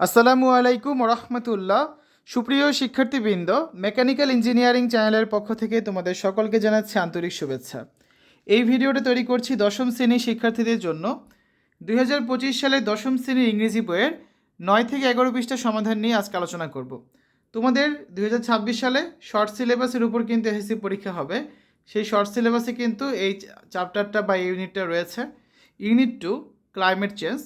আসসালামু আলাইকুম রহমতুল্লাহ সুপ্রিয় শিক্ষার্থীবৃন্দ, মেকানিক্যাল ইঞ্জিনিয়ারিং চ্যানেলের পক্ষ থেকে তোমাদের সকলকে জানাচ্ছি আন্তরিক শুভেচ্ছা। এই ভিডিওটা তৈরি করছি দশম শ্রেণির শিক্ষার্থীদের জন্য। দুই সালের দশম শ্রেণির ইংরেজি বইয়ের নয় থেকে এগারো পৃষ্ঠা সমাধান নিয়ে আজকে আলোচনা করব। তোমাদের দুই হাজার ছাব্বিশ সালে শর্ট সিলেবাসের উপর কিন্তু এসএসসি পরীক্ষা হবে। সেই শর্ট সিলেবাসে কিন্তু এই চ্যাপ্টারটা বা ইউনিটটা রয়েছে। Unit two, climate change.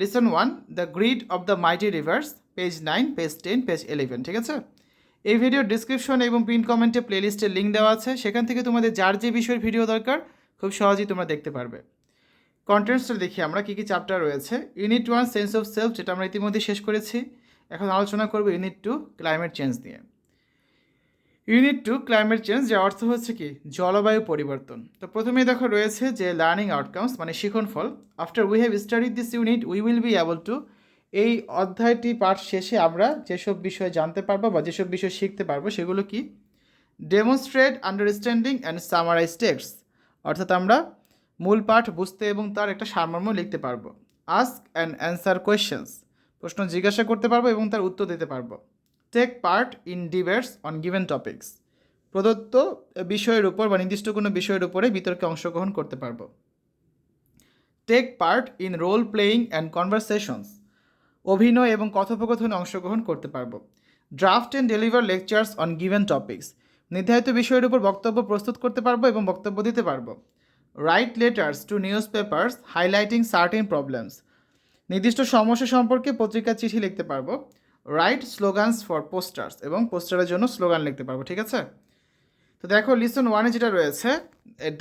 Lesson one the greed of the mighty rivers page nine page ten page eleven ঠিক আছে? এই ভিডিওর ডিসক্রিপশন এবং পিন কমেন্টে প্লেলিস্টের লিঙ্ক দেওয়া আছে। সেখান থেকে তোমাদের যার যে বিষয়ের ভিডিও দরকার, খুব সহজেই তোমরা দেখতে পারবে। কন্টেন্টসটা দেখি আমরা, কী কী চ্যাপ্টার রয়েছে। Unit one sense of self যেটা আমরা ইতিমধ্যে শেষ করেছি। এখন আলোচনা করব ইউনিট টু ক্লাইমেট চেঞ্জ নিয়ে। ইউনিট টু ক্লাইমেট চেঞ্জ যার অর্থ হচ্ছে কি? জলবায়ু পরিবর্তন। তো প্রথমেই দেখো রয়েছে যে লার্নিং আউটকামস মানে শিখনফল after we have studied this unit we will be able to এই অধ্যায়টি পাঠ শেষে আমরা যেসব বিষয় জানতে পারব বা যেসব বিষয় শিখতে পারব, সেগুলো কি? Demonstrate understanding and summarise text অর্থাৎ আমরা মূল পাঠ বুঝতে এবং তার একটা সারমর্ম লিখতে পারব। আস্ক অ্যান্ড অ্যান্সার কোয়েশ্চেন্স প্রশ্ন জিজ্ঞাসা করতে পারব এবং তার উত্তর দিতে পারব। Take part in debates on given topics প্রদত্ত বিষয়ের উপর বা নির্দিষ্ট কোনো বিষয়ের উপরে বিতর্কে অংশগ্রহণ করতে পারব। Take part in role playing and conversations অভিনয় এবং কথোপকথনে অংশগ্রহণ করতে পারব। Draft and deliver lectures on given topics নির্ধারিত বিষয়ের উপর বক্তব্য প্রস্তুত করতে পারব এবং বক্তব্য দিতে পারব। Write letters to newspapers highlighting certain problems নির্দিষ্ট সমস্যা সম্পর্কে পত্রিকার চিঠি লিখতে পারব। রাইট স্লোগানস ফর পোস্টার্স এবং পোস্টারের জন্য স্লোগান লিখতে পারব, ঠিক আছে? তো দেখো লিসন ওয়ানে যেটা রয়েছে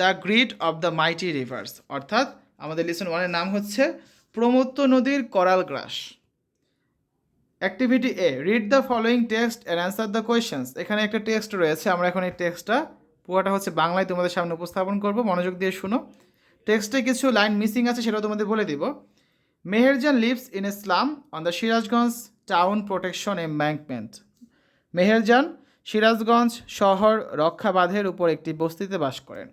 the greed of the mighty rivers, অর্থাৎ আমাদের লিসন ওয়ানের নাম হচ্ছে প্রমত্ত নদীর করাল গ্রাস। Activity A read the following text and answer the questions এখানে একটা টেক্সট রয়েছে, আমরা এখন এই টেক্সটটা পুরোটা হচ্ছে বাংলায় তোমাদের সামনে উপস্থাপন করব, মনোযোগ দিয়ে শুনো। টেক্সটে কিছু লাইন মিসিং আছে, সেটাও তোমাদের বলে দিব। Meherjan lives in Islam on the Sirajganj town protection embankment. Meherjan Sirajganj শহর রক্ষা বাঁধের উপর একটি বস্তিতে বাস করেন।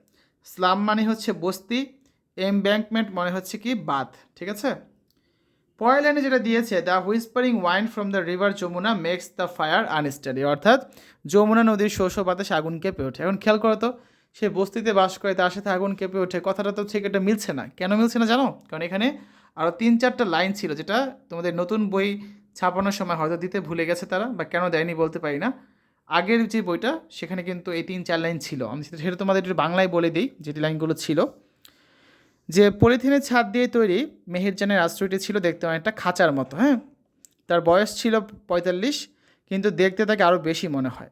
স্লাম মানে হচ্ছে বস্তি, এমব্যাঙ্কমেন্ট মানে হচ্ছে কি বাঁধ, ঠিক আছে? পরের লাইনে যেটা দিয়েছে, the whispering whine from the river Jamuna makes the fire unsteady অর্থাৎ যমুনা নদীর শোষ বাতাসে আগুন কেঁপে ওঠে। এখন খেয়াল করো তো, সে বস্তিতে বাস করে, তার সাথে আগুন কেঁপে ওঠে। কথাটা তো ঠিক, এটা মিলছে না। কেন মিলছে না জানো? কারণ এখানে আরও তিন চারটা লাইন ছিল, যেটা তোমাদের নতুন বই ছাপানোর সময় হয়তো দিতে ভুলে গেছে তারা বা কেন দেয়নি বলতে পারি না। আগের যে বইটা, সেখানে কিন্তু এই তিন চার লাইন ছিল। আমি সেটা তোমাদের একটু বাংলায় বলে দিই, যেটি লাইনগুলো ছিল। যে পলিথিনের ছাদ দিয়ে তৈরি মেহেরজানের আশ্রয়টি ছিল দেখতে অনেকটা খাঁচার মতো হ্যাঁ? তার বয়স ছিল পঁয়তাল্লিশ, কিন্তু দেখতে তাকে আরও বেশি মনে হয়।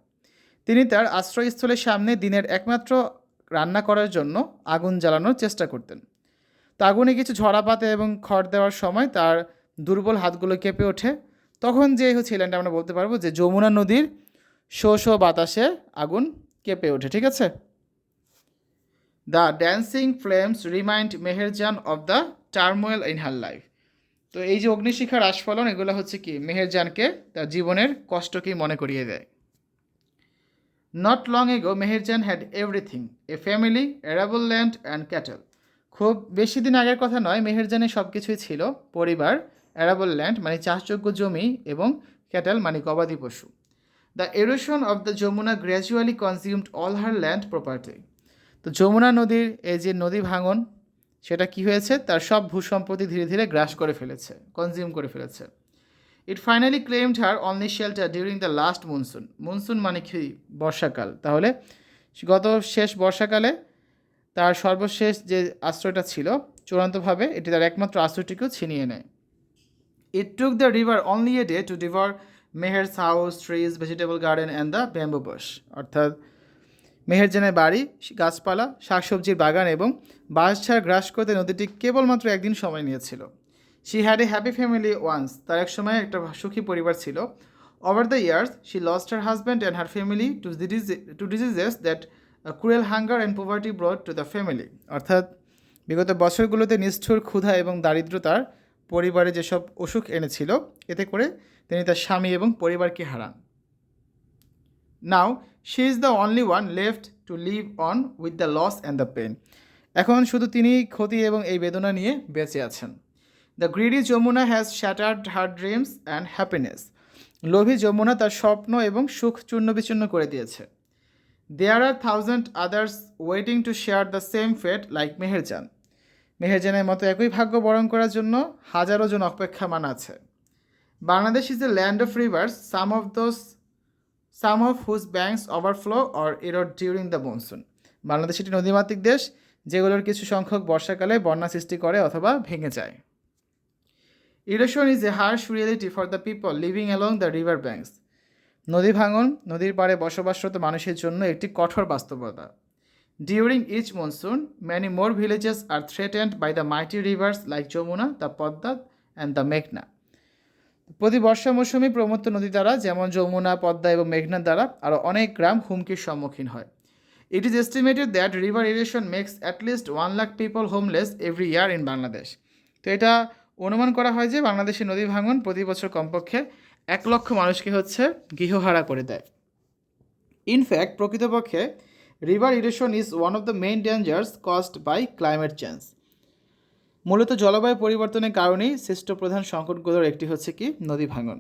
তিনি তার আশ্রয়স্থলের সামনে দিনের একমাত্র রান্না করার জন্য আগুন জ্বালানোর চেষ্টা করতেন। তো আগুনে কিছু ঝরা পাতে এবং খড় দেওয়ার সময় তার দুর্বল হাতগুলো কেঁপে ওঠে। তখন যে হচ্ছে ল্যান্ডে আমরা বলতে পারব যে যমুনা নদীর শো শো বাতাসে আগুন কেঁপে ওঠে, ঠিক আছে? The dancing flames remind Meherjan of the turmoil in her life তো এই যে অগ্নিশিখার আস্ফলন, এগুলো হচ্ছে কি? মেহেরজানকে তার জীবনের কষ্টকেই মনে করিয়ে দেয়। Not long ago Meherjan had everything a family arable land and cattle খুব বেশি দিন আগের কথা নয় মেহেরজানের সব কিছুই ছিল, পরিবার অ্যারাবল ল্যান্ড মানে চাষযোগ্য জমি এবং ক্যাটেল মানে গবাদি পশু। The erosion of the Jamuna gradually consumed all her land property তো যমুনা নদীর, এই যে নদী ভাঙন, সেটা কি হয়েছে? তার সব ভূসম্পত্তি ধীরে ধীরে গ্রাস করে ফেলেছে কনজিউম করে ফেলেছে। It finally claimed her only shelter during the last monsoon monsoon মানে কি? বর্ষাকাল। তাহলে গত শেষ বর্ষাকালে তার সর্বশেষ যে আশ্রয়টা ছিল, চূড়ান্তভাবে এটি তার একমাত্র আশ্রয়টিকেও ছিনিয়ে নেয়। It took the river only a day to devour Meher's house trees vegetable garden and the bamboo bush অর্থাৎ মেহেরজানের বাড়ি, গাছপালা, শাকসবজির বাগান এবং বাঁশঝাড় গ্রাস করতে নদীটি কেবলমাত্র একদিন সময় নিয়েছিল। She had a happy family once তার এক সময় একটা সুখী পরিবার ছিল। Over the years she lost her husband and her family to disease to diseases that cruel hunger and poverty brought to the family অর্থাৎ বিগত বছরগুলোতে নিষ্ঠুর ক্ষুধা এবং দারিদ্রতার পরিবারে যেসব অসুখ এনেছিল, এতে করে তিনি তার স্বামী এবং পরিবারকে হারান। Now she is the only one left to live on with the loss and the pain এখন শুধু তিনি ক্ষতি এবং এই বেদনা নিয়ে বেঁচে আছেন। The greedy Jamuna has shattered her dreams and happiness লোভী যমুনা তার স্বপ্ন এবং সুখ চূর্ণ বিচূর্ণ করে দিয়েছে। There are thousand others waiting to share the same fate like Meherjan মেহেরজানের মতো একই ভাগ্য বরণ করার জন্য হাজারো জন অপেক্ষামান আছে। Bangladesh is a land of rivers some of those some of whose banks overflow or erode during the monsoon Bangladesh একটি নদীমাতৃক দেশ, যেগুলোর কিছু সংখ্যক বর্ষাকালে বন্যা সৃষ্টি করে অথবা ভেঙে যায়। Erosion is a harsh reality for the people living along the river banks নদী ভাঙন, নদীর পাড়ে বসবাসরত মানুষের জন্য একটি কঠোর বাস্তবতা। During each monsoon many more villages are threatened by the mighty rivers like Jamuna the Padma and the মেঘনা প্রতি বর্ষা মৌসুমে প্রমত্ত নদী দ্বারা, যেমন যমুনা, পদ্মা এবং মেঘনার দ্বারা, আরও অনেক গ্রাম হুমকির সম্মুখীন হয়। It is estimated that river irrigation makes at least one lakh people homeless every year in Bangladesh তো এটা অনুমান করা হয় যে বাংলাদেশের নদী ভাঙন প্রতি বছর কমপক্ষে এক লক্ষ মানুষকে হচ্ছে গৃহহারা করে দেয়। ইনফ্যাক্ট প্রকৃতপক্ষে river erosion is one of the main dangers caused by climate change মূলত জলবায়ু পরিবর্তনের কারণেই সৃষ্ট প্রধান সংকটগুলোর একটি হচ্ছে কি? নদী ভাঙন।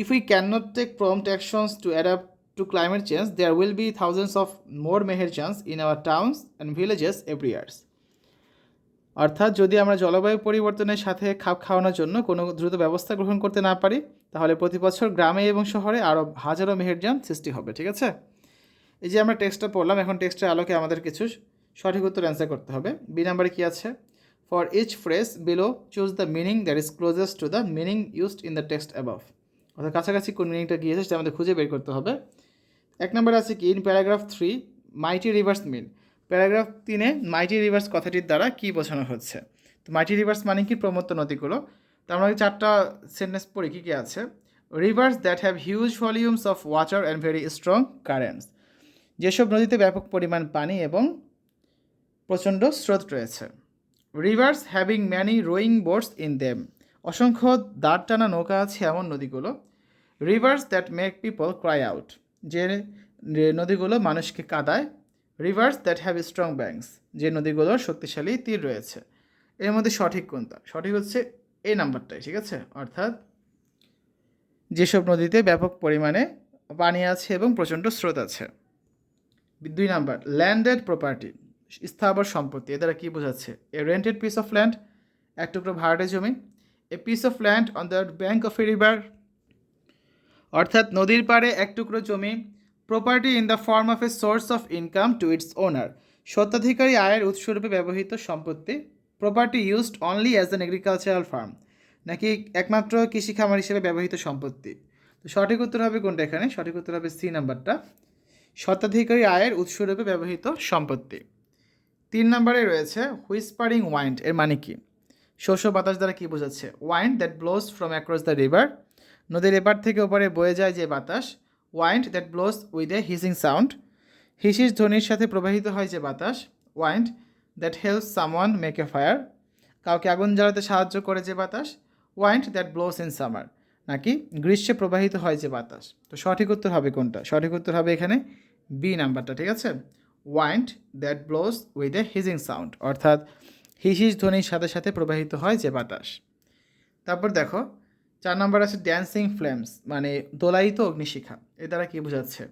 If we can not take prompt actions to adapt to climate change there will be thousands of more Meherjans in our towns and villages every years অর্থাৎ যদি আমরা জলবায়ু পরিবর্তনের সাথে খাপ খাওয়ানোর জন্য কোনো দ্রুত ব্যবস্থা গ্রহণ করতে না পারি, তাহলে প্রতি বছর গ্রামে এবং শহরে আরও হাজারো মেহেরজান সৃষ্টি হবে, ঠিক আছে? এই যে আমরা টেক্সটটা পড়লাম, এখন টেক্সটের আলোকে আমাদের কিছু সঠিক উত্তর অ্যান্সার করতে হবে। বি নাম্বারে কী আছে? For each phrase below choose the meaning that is closest to the meaning used in the text above অর্থাৎ কাছাকাছি কোন মিনিংটা গিয়েছে সেটা আমাদের খুঁজে বের করতে হবে। এক নম্বরে আছে কি? In paragraph three mighty rivers mean paragraph তিনে মাইটি রিভার্স কথাটির দ্বারা কী বোঝানো হচ্ছে? তো মাইটি রিভার্স মানে কি? প্রমত্ত নদীগুলো। তো আমরা চারটা সেন্টেন্স পড়ি, কী কী আছে? Rivers that have huge volumes of water and very strong currents যেসব নদীতে ব্যাপক পরিমাণ পানি এবং প্রচণ্ড স্রোত রয়েছে। Rivers having many rowing boats in them অসংখ্য দাঁড় টানা নৌকা আছে এমন নদীগুলো। Rivers that make people cry out যে নদীগুলো মানুষকে কাদায়। Rivers that have strong banks যে নদীগুলোর শক্তিশালী তীর রয়েছে। এর মধ্যে সঠিক কোনটা? সঠিক হচ্ছে এই নাম্বারটাই, ঠিক আছে? অর্থাৎ যেসব নদীতে ব্যাপক পরিমাণে পানি আছে এবং প্রচণ্ড স্রোত আছে। দুই নাম্বার ল্যান্ডেড প্রপার্টি স্থাবর সম্পত্তি। এ দ্বারা কী বোঝাচ্ছে? A rented piece of land এক টুকরো ভাড়াটে জমি। A piece of land on the bank of a river অর্থাৎ নদীর পাড়ে এক টুকরো জমি property in the form of a source of income to its owner স্বত্বাধিকারী আয়ের উৎসরূপে ব্যবহৃত সম্পত্তি property used only as an agricultural farm নাকি একমাত্র কৃষি খামার হিসেবে ব্যবহৃত সম্পত্তি। তো সঠিক উত্তর হবে কোনটা এখানে? সঠিক উত্তর হবে সি নাম্বারটা। স্বত্বাধিকারী আয়ের উৎসরূপে ব্যবহৃত সম্পত্তি। তিন নম্বরে রয়েছে হুইসপারিং ওয়াইন্ড এর মানে কি? শস্য বাতাস দ্বারা কী বোঝাচ্ছে? Wind that blows from across the river নদীর এপার থেকে ওপারে বয়ে যায় যে বাতাস। Wind that blows with a hissing sound হিসিস ধ্বনির সাথে প্রবাহিত হয় যে বাতাস। Wind that help someone make a fire কাউকে আগুন জ্বালাতে সাহায্য করে যে বাতাস। Wind that blows in summer নাকি গ্রীষ্মে প্রবাহিত হয় যে বাতাস। তো সঠিক উত্তর হবে কোনটা? সঠিক উত্তর হবে এখানে বি নাম্বারটা, ঠিক আছে? Wind that blows with a hissing sound অর্থাৎ হিসিস ধ্বনির সাথে সাথে প্রবাহিত হয় যে বাতাস। তারপর দেখো, চার নম্বর আছে ড্যান্সিং ফ্লেমস মানে দোলায়িত অগ্নিশিখা। এ দ্বারা কী বোঝাচ্ছে?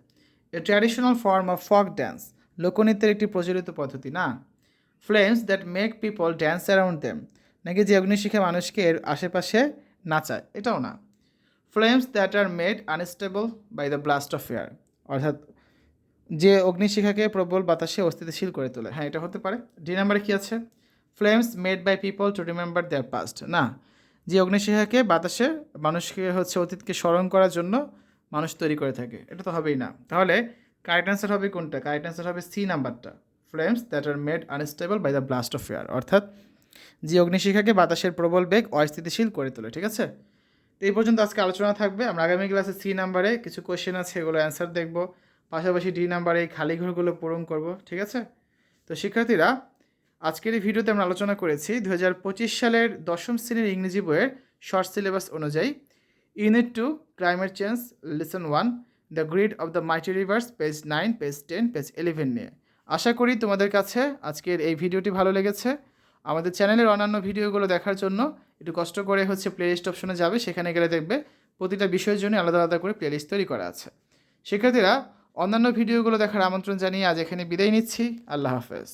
A traditional form of folk dance লোকনৃত্যের একটি প্রচলিত পদ্ধতি, না? Flames that make people dance around them নাকি যে অগ্নিশিখা মানুষকে এর আশেপাশে নাচায়, এটাও না। Flames that are made unstable by the blast of air অর্থাৎ যে অগ্নিশিখাকে প্রবল বাতাসে অস্থিতিশীল করে তোলে। হ্যাঁ এটা হতে পারে। ডি নাম্বারে কী আছে? Flames made by people to remember their past না, যে অগ্নিশিখাকে বাতাসে মানুষকে হচ্ছে অতীতকে স্মরণ করার জন্য মানুষ তৈরি করে থাকে। এটা তো হবেই না। তাহলে কারেক্ট অ্যান্সার হবে কোনটা? কারেক্ট অ্যান্সার হবে সি নাম্বারটা। Flames that are made unstable by the blast of air অর্থাৎ যে অগ্নিশিখাকে বাতাসের প্রবল বেগ অস্থিতিশীল করে তোলে, ঠিক আছে? তো এই পর্যন্ত আজকে আলোচনা থাকবে। আমরা আগামী ক্লাসে সি নাম্বারে কিছু কোয়েশ্চেন আছে এগুলো অ্যান্সার দেখব। পাশাপাশি ডি নাম্বারে এই খালি ঘরগুলো পূরণ করব, ঠিক আছে? তো শিক্ষার্থীরা, আজকের এই ভিডিওতে আমরা আলোচনা করেছি দু হাজার পঁচিশ সালের দশম শ্রেণির ইংরেজি বইয়ের শর্ট সিলেবাস অনুযায়ী unit two climate change lesson one the greed of the mighty rivers page nine page ten page eleven নিয়ে। আশা করি তোমাদের কাছে আজকের এই ভিডিওটি ভালো লেগেছে। আমাদের চ্যানেলের অন্যান্য ভিডিওগুলো দেখার জন্য একটু কষ্ট করে হচ্ছে প্লেলিস্ট অপশনে যাবে, সেখানে গেলে দেখবে প্রতিটা বিষয়ের জন্য আলাদা আলাদা করে প্লেলিস্ট তৈরি করা আছে। শিক্ষার্থীরা অন্যান্য ভিডিওগুলো দেখার আমন্ত্রণ জানিয়ে আজ এখানে বিদায় নিচ্ছি। আল্লাহ হাফেজ।